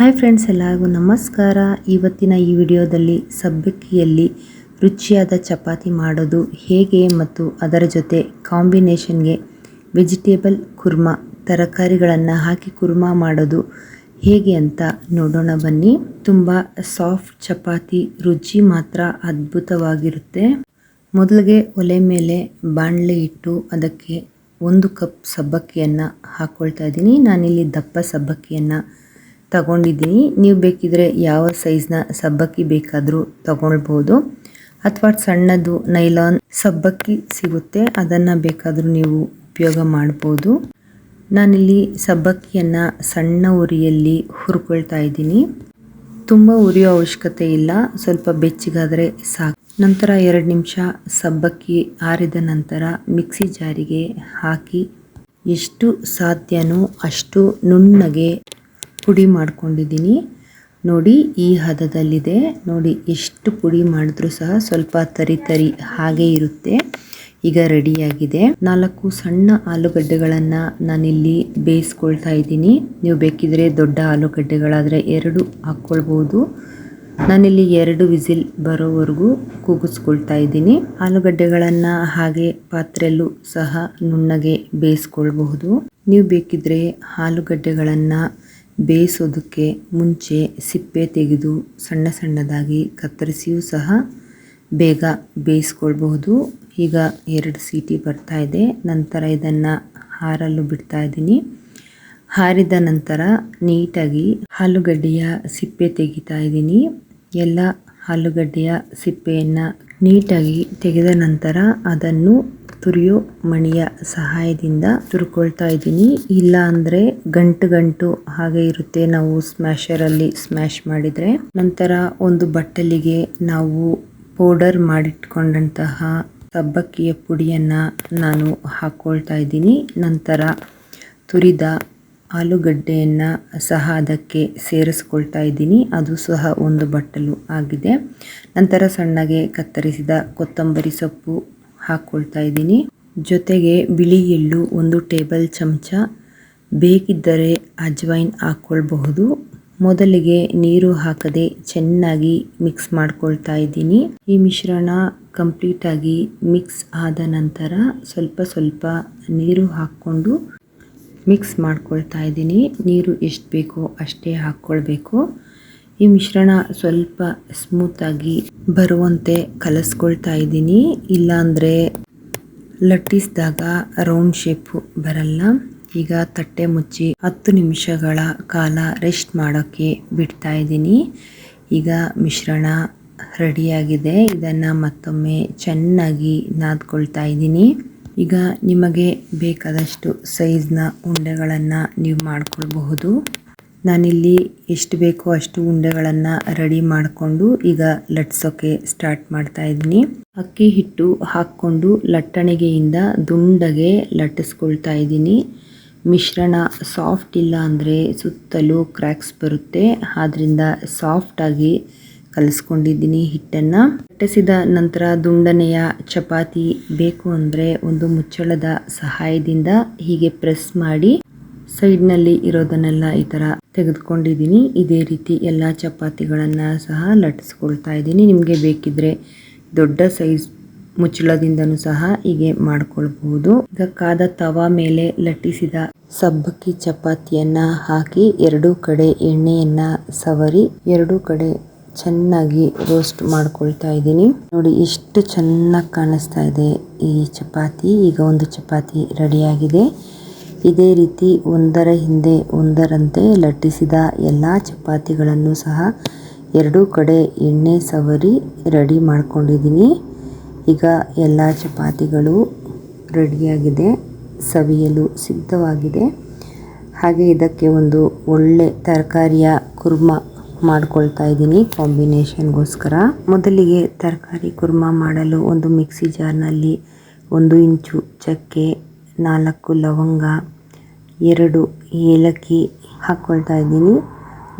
Hi friends, ಎಲ್ಲರಿಗೂ ನಮಸ್ಕಾರ. ಇವತ್ತಿನ ಈ ವಿಡಿಯೋದಲ್ಲಿ ಸಬ್ಬಕ್ಕಿಯಲ್ಲಿ ರುಚಿಯಾದ ಚಪಾತಿ ಮಾಡೋದು ಹೇಗೆ ಮತ್ತು ಅದರ ಜೊತೆ ಕಾಂಬಿನೇಷನ್ಗೆ ವೆಜಿಟೇಬಲ್ ಕುರ್ಮಾ, ತರಕಾರಿಗಳನ್ನು ಹಾಕಿ ಕುರ್ಮಾ ಮಾಡೋದು ಹೇಗೆ ಅಂತ ನೋಡೋಣ ಬನ್ನಿ. ತುಂಬ ಸಾಫ್ಟ್ ಚಪಾತಿ, ರುಚಿ ಮಾತ್ರ ಅದ್ಭುತವಾಗಿರುತ್ತೆ. ಮೊದಲಿಗೆ ಒಲೆ ಮೇಲೆ ಬಾಣಲೆ ಇಟ್ಟು ಅದಕ್ಕೆ ಒಂದು ಕಪ್ ಸಬ್ಬಕ್ಕಿಯನ್ನು ಹಾಕ್ಕೊಳ್ತಾ ಇದ್ದೀನಿ. ನಾನಿಲ್ಲಿ ದಪ್ಪ ಸಬ್ಬಕ್ಕಿಯನ್ನು ತಗೊಂಡಿದ್ದೀನಿ. ನೀವು ಬೇಕಿದ್ರೆ ಯಾವ ಸೈಜ್ನ ಸಬ್ಬಕ್ಕಿ ಬೇಕಾದರೂ ತಗೊಳ್ಬೋದು. ಅಥವಾ ಸಣ್ಣದು ನೈಲಾನ್ ಸಬ್ಬಕ್ಕಿ ಸಿಗುತ್ತೆ. ಅದನ್ನು ಬೇಕಾದರೂ ನೀವು ಉಪಯೋಗ ಮಾಡ್ಬೋದು. ನಾನಿಲ್ಲಿ ಸಬ್ಬಕ್ಕಿಯನ್ನು ಸಣ್ಣ ಉರಿಯಲ್ಲಿ ಹುರ್ಕೊಳ್ತಾ ಇದ್ದೀನಿ. ತುಂಬ ಉರಿಯೋ ಅವಶ್ಯಕತೆ ಇಲ್ಲ. ಸ್ವಲ್ಪ ಬೆಚ್ಚಿಗಾದರೆ ಸಾಕು. ನಂತರ ಎರಡು ನಿಮಿಷ ಸಬ್ಬಕ್ಕಿ ಆರಿದ ನಂತರ ಮಿಕ್ಸಿ ಜಾರಿಗೆ ಹಾಕಿ ಎಷ್ಟು ಸಾಧ್ಯನೋ ಅಷ್ಟು ನುಣ್ಣಗೆ ಪುಡಿ ಮಾಡ್ಕೊಂಡಿದ್ದೀನಿ. ನೋಡಿ, ಈ ಹದದಲ್ಲಿದೆ. ನೋಡಿ, ಎಷ್ಟು ಪುಡಿ ಮಾಡಿದ್ರೂ ಸಹ ಸ್ವಲ್ಪ ತರಿ ತರಿ ಹಾಗೆ ಇರುತ್ತೆ. ಈಗ ರೆಡಿಯಾಗಿದೆ. ನಾಲ್ಕು ಸಣ್ಣ ಆಲೂಗಡ್ಡೆಗಳನ್ನು ನಾನಿಲ್ಲಿ ಬೇಯಿಸ್ಕೊಳ್ತಾ ಇದ್ದೀನಿ. ನೀವು ಬೇಕಿದ್ರೆ ದೊಡ್ಡ ಆಲೂಗಡ್ಡೆಗಳಾದರೆ ಎರಡು ಹಾಕ್ಕೊಳ್ಬೋದು. ನಾನಿಲ್ಲಿ ಎರಡು ವಿಸಿಲ್ ಬರೋವರೆಗೂ ಕೂಗಿಸ್ಕೊಳ್ತಾ ಇದ್ದೀನಿ. ಆಲೂಗಡ್ಡೆಗಳನ್ನು ಹಾಗೆ ಪಾತ್ರೆಯಲ್ಲೂ ಸಹ ನುಣ್ಣಗೆ ಬೇಯಿಸ್ಕೊಳ್ಬಹುದು. ನೀವು ಬೇಕಿದ್ರೆ ಆಲೂಗಡ್ಡೆಗಳನ್ನು ಬೇಯಿಸೋದಕ್ಕೆ ಮುಂಚೆ ಸಿಪ್ಪೆ ತೆಗೆದು ಸಣ್ಣ ಸಣ್ಣದಾಗಿ ಕತ್ತರಿಸಿಯೂ ಸಹ ಬೇಗ ಬೇಯಿಸ್ಕೊಳ್ಬಹುದು. ಈಗ ಎರಡು ಸೀಟಿ ಬರ್ತಾ ಇದೆ. ನಂತರ ಇದನ್ನು ಹಾರಲು ಬಿಡ್ತಾ ಇದ್ದೀನಿ. ಹಾರಿದ ನಂತರ ನೀಟಾಗಿ ಆಲೂಗಡ್ಡೆಯ ಸಿಪ್ಪೆ ತೆಗಿತಾ ಇದ್ದೀನಿ. ಎಲ್ಲ ಆಲೂಗಡ್ಡೆಯ ಸಿಪ್ಪೆಯನ್ನು ನೀಟಾಗಿ ತೆಗೆದ ನಂತರ ಅದನ್ನು ತುರಿಯೋ ಮಣಿಯ ಸಹಾಯದಿಂದ ತುರ್ಕೊಳ್ತಾ ಇದ್ದೀನಿ. ಇಲ್ಲ ಅಂದ್ರೆ ಗಂಟು ಗಂಟು ಹಾಗೆ ಇರುತ್ತೆ ನಾವು ಸ್ಮ್ಯಾಶರಲ್ಲಿ ಸ್ಮ್ಯಾಶ್ ಮಾಡಿದ್ರೆ. ನಂತರ ಒಂದು ಬಟ್ಟಲಿಗೆ ನಾವು ಪೌಡರ್ ಮಾಡಿಟ್ಕೊಂಡಂತಹ ಸಬ್ಬಕ್ಕಿಯ ಪುಡಿಯನ್ನ ನಾನು ಹಾಕೊಳ್ತಾ ಇದ್ದೀನಿ. ನಂತರ ತುರಿದ ಆಲೂಗಡ್ಡೆಯನ್ನು ಸಹ ಅದಕ್ಕೆ ಸೇರಿಸ್ಕೊಳ್ತಾ ಇದ್ದೀನಿ. ಅದು ಸಹ ಒಂದು ಬಟ್ಟಲು ಆಗಿದೆ. ನಂತರ ಸಣ್ಣಗೆ ಕತ್ತರಿಸಿದ ಕೊತ್ತಂಬರಿ ಸೊಪ್ಪು ಹಾಕ್ಕೊಳ್ತಾ ಇದ್ದೀನಿ. ಜೊತೆಗೆ ಬಿಳಿ ಎಳ್ಳು ಒಂದು ಟೇಬಲ್ ಚಮಚ. ಬೇಕಿದ್ದರೆ ಅಜ್ವೈನ್ ಹಾಕ್ಕೊಳ್ಬಹುದು ಮೊದಲಿಗೆ ನೀರು ಹಾಕದೆ ಚೆನ್ನಾಗಿ ಮಿಕ್ಸ್ ಮಾಡ್ಕೊಳ್ತಾ ಇದ್ದೀನಿ. ಈ ಮಿಶ್ರಣ ಕಂಪ್ಲೀಟ್ ಆಗಿ ಮಿಕ್ಸ್ ಆದ ನಂತರ ಸ್ವಲ್ಪ ಸ್ವಲ್ಪ ನೀರು ಹಾಕ್ಕೊಂಡು ಮಿಕ್ಸ್ ಮಾಡ್ಕೊಳ್ತಾ ಇದ್ದೀನಿ. ನೀರು ಎಷ್ಟು ಬೇಕೋ ಅಷ್ಟೇ ಹಾಕ್ಕೊಳ್ಬೇಕು. ಈ ಮಿಶ್ರಣ ಸ್ವಲ್ಪ ಸ್ಮೂತಾಗಿ ಬರುವಂತೆ ಕಲಸ್ಕೊಳ್ತಾ ಇದ್ದೀನಿ. ಇಲ್ಲಾಂದರೆ ಲಟ್ಟಿಸಿದಾಗ ರೌಂಡ್ ಶೇಪ್ ಬರಲ್ಲ. ಈಗ ತಟ್ಟೆ ಮುಚ್ಚಿ ಹತ್ತು ನಿಮಿಷಗಳ ಕಾಲ ರೆಸ್ಟ್ ಮಾಡೋಕ್ಕೆ ಬಿಡ್ತಾ ಇದ್ದೀನಿ. ಈಗ ಮಿಶ್ರಣ ರೆಡಿಯಾಗಿದೆ ಇದನ್ನು ಮತ್ತೊಮ್ಮೆ ಚೆನ್ನಾಗಿ ನಾದ್ಕೊಳ್ತಾ ಇದ್ದೀನಿ. ಈಗ ನಿಮಗೆ ಬೇಕಾದಷ್ಟು ಸೈಜ್ನ ಉಂಡೆಗಳನ್ನು ನೀವು ಮಾಡ್ಕೊಳ್ಬಹುದು. ನಾನಿಲ್ಲಿ ಎಷ್ಟು ಬೇಕೋ ಅಷ್ಟು ಉಂಡೆಗಳನ್ನು ರೆಡಿ ಮಾಡಿಕೊಂಡು ಈಗ ಲಟ್ಸೋಕೆ ಸ್ಟಾರ್ಟ್ ಮಾಡ್ತಾ ಇದ್ದೀನಿ. ಅಕ್ಕಿ ಹಿಟ್ಟು ಹಾಕ್ಕೊಂಡು ಲಟ್ಟಣಿಗೆಯಿಂದ ದುಂಡಗೆ ಲಟ್ಟಿಸ್ಕೊಳ್ತಾ ಇದ್ದೀನಿ. ಮಿಶ್ರಣ ಸಾಫ್ಟ್ ಇಲ್ಲ ಅಂದರೆ ಸುತ್ತಲೂ ಕ್ರ್ಯಾಕ್ಸ್ ಬರುತ್ತೆ. ಆದ್ದರಿಂದ ಸಾಫ್ಟಾಗಿ ಕಲಿಸ್ಕೊಂಡಿದ್ದೀನಿ ಹಿಟ್ಟನ್ನು. ಲಟ್ಟಿಸಿದ ನಂತರ ದುಂಡನೆಯ ಚಪಾತಿ ಬೇಕು ಅಂದರೆ ಒಂದು ಮುಚ್ಚಳದ ಸಹಾಯದಿಂದ ಹೀಗೆ ಪ್ರೆಸ್ ಮಾಡಿ ಸೈಡ್ನಲ್ಲಿ ಇರೋದನ್ನೆಲ್ಲ ಈ ತರ ತೆಗೆದುಕೊಂಡಿದ್ದೀನಿ. ಇದೇ ರೀತಿ ಎಲ್ಲ ಚಪಾತಿಗಳನ್ನು ಸಹ ಲಟ್ಟಿಸ್ಕೊಳ್ತಾ ಇದ್ದೀನಿ. ನಿಮಗೆ ಬೇಕಿದ್ರೆ ದೊಡ್ಡ ಸೈಜ್ ಮುಚ್ಚಳದಿಂದನೂ ಸಹ ಹೀಗೆ ಮಾಡ್ಕೊಳ್ಬಹುದು ಇದಕ್ಕಾದ ತವಾ ಮೇಲೆ ಲಟ್ಟಿಸಿದ ಸಬ್ಬಕ್ಕಿ ಚಪಾತಿಯನ್ನ ಹಾಕಿ ಎರಡು ಕಡೆ ಎಣ್ಣೆಯನ್ನ ಸವರಿ, ಎರಡು ಕಡೆ ಚೆನ್ನಾಗಿ ರೋಸ್ಟ್ ಮಾಡ್ಕೊಳ್ತಾ ಇದ್ದೀನಿ. ನೋಡಿ ಎಷ್ಟು ಚೆನ್ನಾಗಿ ಕಾಣಿಸ್ತಾ ಇದೆ ಈ ಚಪಾತಿ. ಈಗ ಒಂದು ಚಪಾತಿ ರೆಡಿಯಾಗಿದೆ. ಇದೇ ರೀತಿ ಒಂದರ ಹಿಂದೆ ಒಂದರಂತೆ ಲಟ್ಟಿಸಿದ ಎಲ್ಲ ಚಪಾತಿಗಳನ್ನು ಸಹ ಎರಡೂ ಕಡೆ ಎಣ್ಣೆ ಸವರಿ ರೆಡಿ ಮಾಡ್ಕೊಂಡಿದ್ದೀನಿ. ಈಗ ಎಲ್ಲ ಚಪಾತಿಗಳು ರೆಡಿಯಾಗಿದೆ, ಸವಿಯಲು ಸಿದ್ಧವಾಗಿದೆ. ಹಾಗೆ ಇದಕ್ಕೆ ಒಂದು ಒಳ್ಳೆ ತರಕಾರಿಯ ಕುರ್ಮ ಮಾಡ್ಕೊಳ್ತಾ ಇದ್ದೀನಿ ಕಾಂಬಿನೇಷನ್ಗೋಸ್ಕರ. ಮೊದಲಿಗೆ ತರಕಾರಿ ಕುರ್ಮ ಮಾಡಲು ಒಂದು ಮಿಕ್ಸಿ ಜಾರ್ನಲ್ಲಿ ಒಂದು ಇಂಚು ಚಕ್ಕೆ ನಾಲ್ಕು ಲವಂಗ, ಎರಡು ಏಲಕ್ಕಿ ಹಾಕ್ಕೊಳ್ತಾ ಇದ್ದೀನಿ.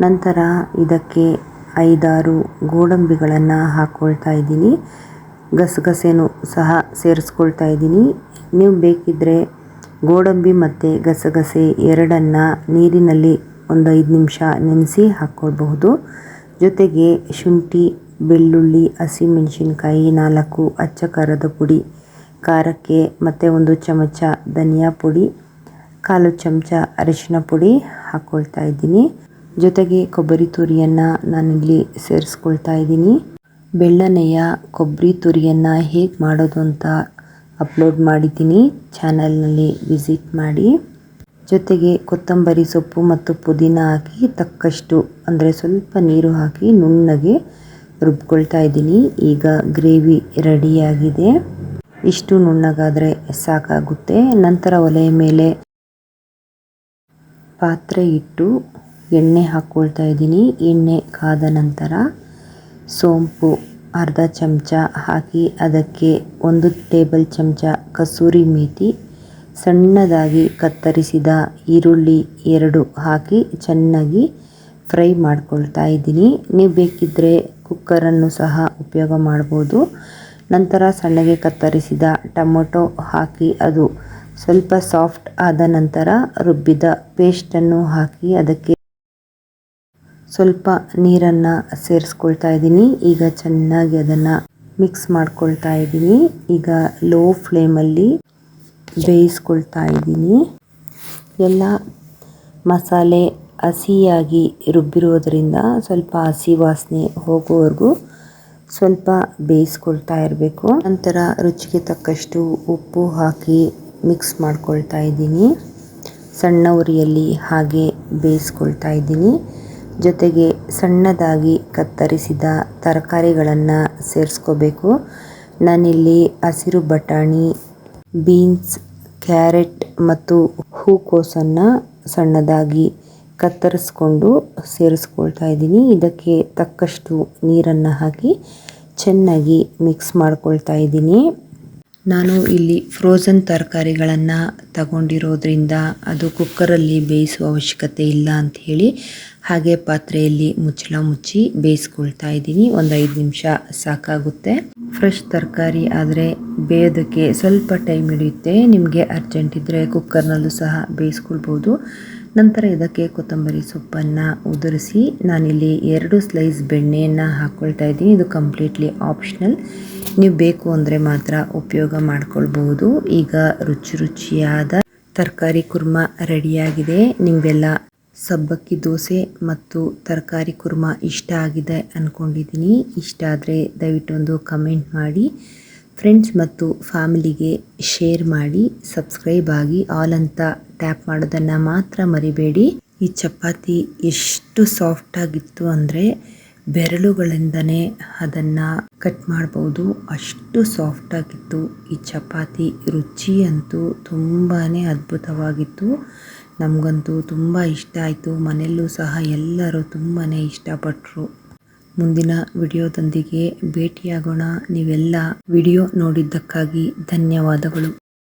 ನಂತರ ಇದಕ್ಕೆ ಐದಾರು ಗೋಡಂಬಿಗಳನ್ನು ಹಾಕ್ಕೊಳ್ತಾ ಇದ್ದೀನಿ. ಗಸಗಸೆನೂ ಸಹ ಸೇರಿಸ್ಕೊಳ್ತಾ ಇದ್ದೀನಿ. ನೀವು ಬೇಕಿದ್ದರೆ ಗೋಡಂಬಿ ಮತ್ತು ಗಸಗಸೆ ಎರಡನ್ನು ನೀರಿನಲ್ಲಿ ಒಂದು ಐದು ನಿಮಿಷ ನೆನೆಸಿ ಹಾಕ್ಕೊಳ್ಬಹುದು ಜೊತೆಗೆ ಶುಂಠಿ, ಬೆಳ್ಳುಳ್ಳಿ, ಹಸಿಮೆಣಸಿನ್ಕಾಯಿ, ನಾಲ್ಕು ಅಚ್ಚ ಖಾರದ ಪುಡಿ ಖಾರಕ್ಕೆ ಮತ್ತು ಒಂದು ಚಮಚ ಧನಿಯಾ ಪುಡಿ, ಕಾಲು ಚಮಚ ಅರಿಶಿನ ಪುಡಿ ಹಾಕ್ಕೊಳ್ತಾ ಇದ್ದೀನಿ. ಜೊತೆಗೆ ಕೊಬ್ಬರಿ ತುರಿಯನ್ನು ನಾನಿಲ್ಲಿ ಸೇರಿಸ್ಕೊಳ್ತಾ ಇದ್ದೀನಿ. ಬೆಳ್ಳನೆಯ ಕೊಬ್ಬರಿ ತುರಿಯನ್ನು ಹೇಗೆ ಮಾಡೋದು ಅಂತ ಅಪ್ಲೋಡ್ ಮಾಡಿದ್ದೀನಿ. ಚಾನಲ್ನಲ್ಲಿ ವಿಸಿಟ್ ಮಾಡಿ. ಜೊತೆಗೆ ಕೊತ್ತಂಬರಿ ಸೊಪ್ಪು ಮತ್ತು ಪುದೀನ ಹಾಕಿ ತಕ್ಕಷ್ಟು, ಅಂದರೆ ಸ್ವಲ್ಪ ನೀರು ಹಾಕಿ ನುಣ್ಣಗೆ ರುಬ್ಕೊಳ್ತಾ ಇದ್ದೀನಿ. ಈಗ ಗ್ರೇವಿ ರೆಡಿಯಾಗಿದೆ ಇಷ್ಟು ನುಣ್ಣಗಾದರೆ ಸಾಕಾಗುತ್ತೆ. ನಂತರ ಒಲೆಯ ಮೇಲೆ ಪಾತ್ರೆ ಇಟ್ಟು ಎಣ್ಣೆ ಹಾಕ್ಕೊಳ್ತಾ ಇದ್ದೀನಿ. ಎಣ್ಣೆ ಕಾದ ನಂತರ ಸೋಂಪು, ಅರ್ಧ ಚಮಚ ಹಾಕಿ ಅದಕ್ಕೆ ಒಂದು ಟೇಬಲ್ ಚಮಚ ಕಸೂರಿ ಮೇತಿ, ಸಣ್ಣದಾಗಿ ಕತ್ತರಿಸಿದ ಈರುಳ್ಳಿ ಎರಡು ಹಾಕಿ ಚೆನ್ನಾಗಿ ಫ್ರೈ ಮಾಡ್ಕೊಳ್ತಾ ಇದ್ದೀನಿ. ನೀವು ಬೇಕಿದ್ದರೆ ಕುಕ್ಕರನ್ನು ಸಹ ಉಪಯೋಗ ಮಾಡ್ಬೋದು. ನಂತರ ಸಣ್ಣಗೆ ಕತ್ತರಿಸಿದ ಟೊಮೊಟೊ ಹಾಕಿ ಅದು ಸ್ವಲ್ಪ ಸಾಫ್ಟ್ ಆದ ನಂತರ ರುಬ್ಬಿದ ಪೇಸ್ಟನ್ನು ಹಾಕಿ ಅದಕ್ಕೆ ಸ್ವಲ್ಪ ನೀರನ್ನು ಸೇರಿಸ್ಕೊಳ್ತಾ ಇದ್ದೀನಿ. ಈಗ ಚೆನ್ನಾಗಿ ಅದನ್ನು ಮಿಕ್ಸ್ ಮಾಡ್ಕೊಳ್ತಾ ಇದ್ದೀನಿ. ಈಗ ಲೋ ಫ್ಲೇಮಲ್ಲಿ ಬೇಯಿಸ್ಕೊಳ್ತಾ ಇದ್ದೀನಿ. ಎಲ್ಲ ಮಸಾಲೆ ಹಸಿಯಾಗಿ ರುಬ್ಬಿರೋದ್ರಿಂದ ಸ್ವಲ್ಪ ಹಸಿ ವಾಸನೆ ಹೋಗೋವರೆಗೂ ಸ್ವಲ್ಪ ಬೇಯಿಸ್ಕೊಳ್ತಾ ಇರಬೇಕು. ನಂತರ ರುಚಿಗೆ ತಕ್ಕಷ್ಟು ಉಪ್ಪು ಹಾಕಿ ಮಿಕ್ಸ್ ಮಾಡ್ಕೊಳ್ತಾ ಇದ್ದೀನಿ. ಸಣ್ಣ ಉರಿಯಲ್ಲಿ ಹಾಗೆ ಬೇಯಿಸ್ಕೊಳ್ತಾ ಇದ್ದೀನಿ. ಜೊತೆಗೆ ಸಣ್ಣದಾಗಿ ಕತ್ತರಿಸಿದ ತರಕಾರಿಗಳನ್ನು ಸೇರಿಸ್ಕೋಬೇಕು. ನಾನಿಲ್ಲಿ ಹಸಿರು ಬಟಾಣಿ, ಬೀನ್ಸ್, ಕ್ಯಾರೆಟ್ ಮತ್ತು ಹೂಕೋಸನ್ನು ಸಣ್ಣದಾಗಿ ಕತ್ತರಿಸ್ಕೊಂಡು ಸೇರಿಸ್ಕೊಳ್ತಾ ಇದ್ದೀನಿ. ಇದಕ್ಕೆ ತಕ್ಕಷ್ಟು ನೀರನ್ನು ಹಾಕಿ ಚೆನ್ನಾಗಿ ಮಿಕ್ಸ್ ಮಾಡ್ಕೊಳ್ತಾ ಇದ್ದೀನಿ. ನಾನು ಇಲ್ಲಿ ಫ್ರೋಝನ್ ತರಕಾರಿಗಳನ್ನು ತಗೊಂಡಿರೋದ್ರಿಂದ ಅದು ಕುಕ್ಕರಲ್ಲಿ ಬೇಯಿಸುವ ಅವಶ್ಯಕತೆ ಇಲ್ಲ ಅಂತ ಹೇಳಿ ಹಾಗೆ ಪಾತ್ರೆಯಲ್ಲಿ ಮುಚ್ಚಳ ಮುಚ್ಚಿ ಬೇಯಿಸ್ಕೊಳ್ತಾ ಇದ್ದೀನಿ. ಒಂದು ಐದು ನಿಮಿಷ ಸಾಕಾಗುತ್ತೆ. ಫ್ರೆಶ್ ತರಕಾರಿ ಆದರೆ ಬೇಯೋದಕ್ಕೆ ಸ್ವಲ್ಪ ಟೈಮ್ ಹಿಡಿಯುತ್ತೆ. ನಿಮಗೆ ಅರ್ಜೆಂಟ್ ಇದ್ದರೆ ಕುಕ್ಕರ್ನಲ್ಲೂ ಸಹ ಬೇಯಿಸ್ಕೊಳ್ಬೋದು. ನಂತರ ಇದಕ್ಕೆ ಕೊತ್ತಂಬರಿ ಸೊಪ್ಪನ್ನು ಉದುರಿಸಿ ನಾನಿಲ್ಲಿ ಎರಡು ಸ್ಲೈಸ್ ಬೆಣ್ಣೆಯನ್ನು ಹಾಕ್ಕೊಳ್ತಾ ಇದ್ದೀನಿ. ಇದು ಕಂಪ್ಲೀಟ್ಲಿ ಆಪ್ಷನಲ್ ನೀವು ಬೇಕು ಅಂದರೆ ಮಾತ್ರ ಉಪಯೋಗ ಮಾಡ್ಕೊಳ್ಬಹುದು. ಈಗ ರುಚಿ ರುಚಿಯಾದ ತರಕಾರಿ ಕುರ್ಮ ರೆಡಿಯಾಗಿದೆ. ನಿಮಗೆಲ್ಲ ಸಬ್ಬಕ್ಕಿ ದೋಸೆ ಮತ್ತು ತರಕಾರಿ ಕುರ್ಮ ಇಷ್ಟ ಆಗಿದೆ ಅಂದ್ಕೊಂಡಿದ್ದೀನಿ ಇಷ್ಟ ಆದರೆ ದಯವಿಟ್ಟು ಒಂದು ಕಮೆಂಟ್ ಮಾಡಿ. ಫ್ರೆಂಡ್ಸ್ ಮತ್ತು ಫ್ಯಾಮಿಲಿಗೆ ಶೇರ್ ಮಾಡಿ ಸಬ್ಸ್ಕ್ರೈಬ್ ಆಗಿ ಆಲ್ ಅಂತ ಟ್ಯಾಪ್ ಮಾಡೋದನ್ನು ಮಾತ್ರ ಮರಿಬೇಡಿ. ಈ ಚಪಾತಿ ಎಷ್ಟು ಸಾಫ್ಟ್ ಆಗಿತ್ತು ಅಂದರೆ ಬೆರಳುಗಳಿಂದನೇ ಅದನ್ನು ಕಟ್ ಮಾಡ್ಬೋದು. ಅಷ್ಟು ಸಾಫ್ಟ್ ಆಗಿತ್ತು. ಈ ಚಪಾತಿ ರುಚಿ ಅಂತೂ ತುಂಬಾ ಅದ್ಭುತವಾಗಿತ್ತು. ನಮಗಂತೂ ತುಂಬ ಇಷ್ಟ ಆಯಿತು. ಮನೆಯಲ್ಲೂ ಸಹ ಎಲ್ಲರೂ ತುಂಬಾ ಇಷ್ಟಪಟ್ಟರು ಮುಂದಿನ ವಿಡಿಯೋದೊಂದಿಗೆ ಭೇಟಿಯಾಗೋಣ. ನೀವೆಲ್ಲ ವಿಡಿಯೋ ನೋಡಿದ್ದಕ್ಕಾಗಿ ಧನ್ಯವಾದಗಳು.